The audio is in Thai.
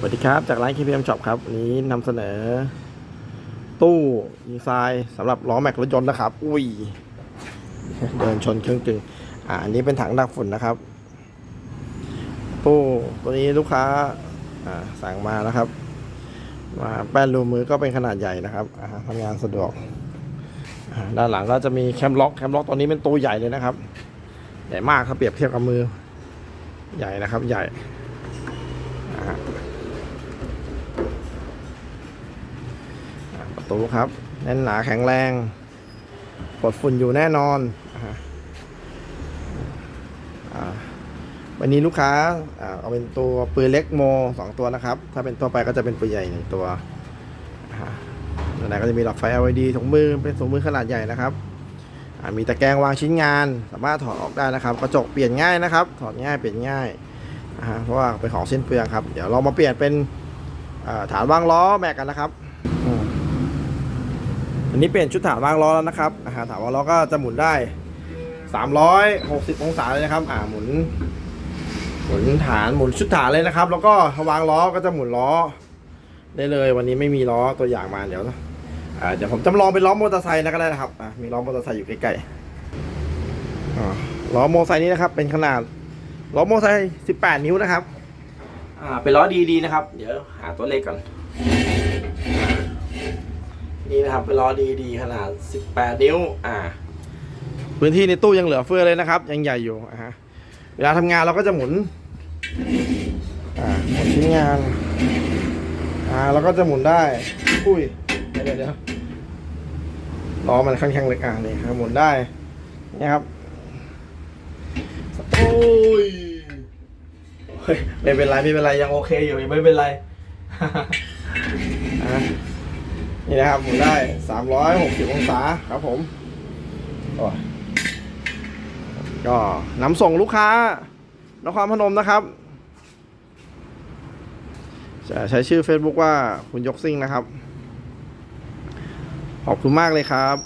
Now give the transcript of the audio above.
สวัสดีครับ จากร้าน KPM Shop ครับวันนี้นำเสนอ ตู้ดีไซน์สำหรับล้อแม็กรถยนต์นะครับ อุ้ย เดินชนเครื่องจึงอ่าอันนี้เป็นถังดักฝุ่นนะครับ ตู้ตัวนี้ลูกค้าอ่าสั่งมานะครับ มาแป้นรูมือก็เป็นขนาดใหญ่นะครับอ่าทำงานสะดวกอ่าด้านหลังก็จะมีแคมล็อกแคมล็อกตัวนี้เป็นตัวใหญ่เลยนะครับ ใหญ่มากถ้าเปรียบเทียบกับมือ ใหญ่นะครับ ใหญ่อ่า อ่าประ ตูครับแน่นหนาแข็งแรงปลดฝุ่นอยู่แน่นอนอวันนี้ลูกค้าเอาเป็นตัวปืนเล็กโมสองตัวนะครับ ถ้าเป็นตัวไปก็จะเป็นปืนใหญ่หนึ่งตัวด้านในก็จะมีหลอดไฟ LED ถุงมือเป็นถุงมือขนาดใหญ่นะครับมีตะแกรงวางชิ้นงาน สามารถถอดออกได้นะครับ กระจกเปลี่ยนง่ายนะครับ ถอดง่ายเปลี่ยนง่ายเพราะว่าเป็นของเส้นเปลืองครับ เดี๋ยวเรามาเปลี่ยนเป็นฐานวางล้อแม็กกันนะครับ อันนี้เปลี่ยนชุดฐานวางล้อแล้วนะครับอ่าฐานวางล้อก็จะหมุนได้ 360 องศาเลยนะครับ อ่าหมุน หมุนฐานหมุนชุดฐานเลยนะครับ แล้วก็วางล้อก็จะหมุนล้อ ได้เลย วันนี้ไม่มีล้อตัวอย่างมาเดี๋ยวอ่าเดี๋ยวผมจำลองเป็นล้อมอเตอร์ไซค์นะก็ได้นะครับอ่ามีล้อมอเตอร์ไซค์อยู่ใกล้ๆอล้อมอเตอร์ไซค์นี้นะครับ เป็นขนาดล้อมอเตอร์ไซค์18 นิ้วนะครับ อ่าเป็นล้อดีๆนะครับ เดี๋ยวหาตัวเลขก่อน นี่นะครับเป็นล้อดีดีๆขนาด 18 นิ้ว อ่า พื้นที่ในตู้ยังเหลือเฟือเลยนะครับ ยังใหญ่อยู่อ่าฮะเวลาทำงานเราก็จะหมุน อ่าหมุนชิ้นงาน อ่าเราก็จะหมุนได้ อุ้ย เดี๋ยวเดี๋ยวเดี๋ยวล้อมันค่อนข้างเล็กอ่านี่ครับหมุนได้นี่ครับ โอ้ยเฮ้ยไม่เป็นไรไม่เป็นไรยังโอเคอยู่ยังไม่เป็นไรอะ นี่นะครับหมุนได้ 360 องศาครับผมก็นำส่งลูกค้านครพนมนะครับ จะใช้ชื่อ Facebook ว่าคุณยกซิ่งนะครับ ขอบคุณมากเลยครับ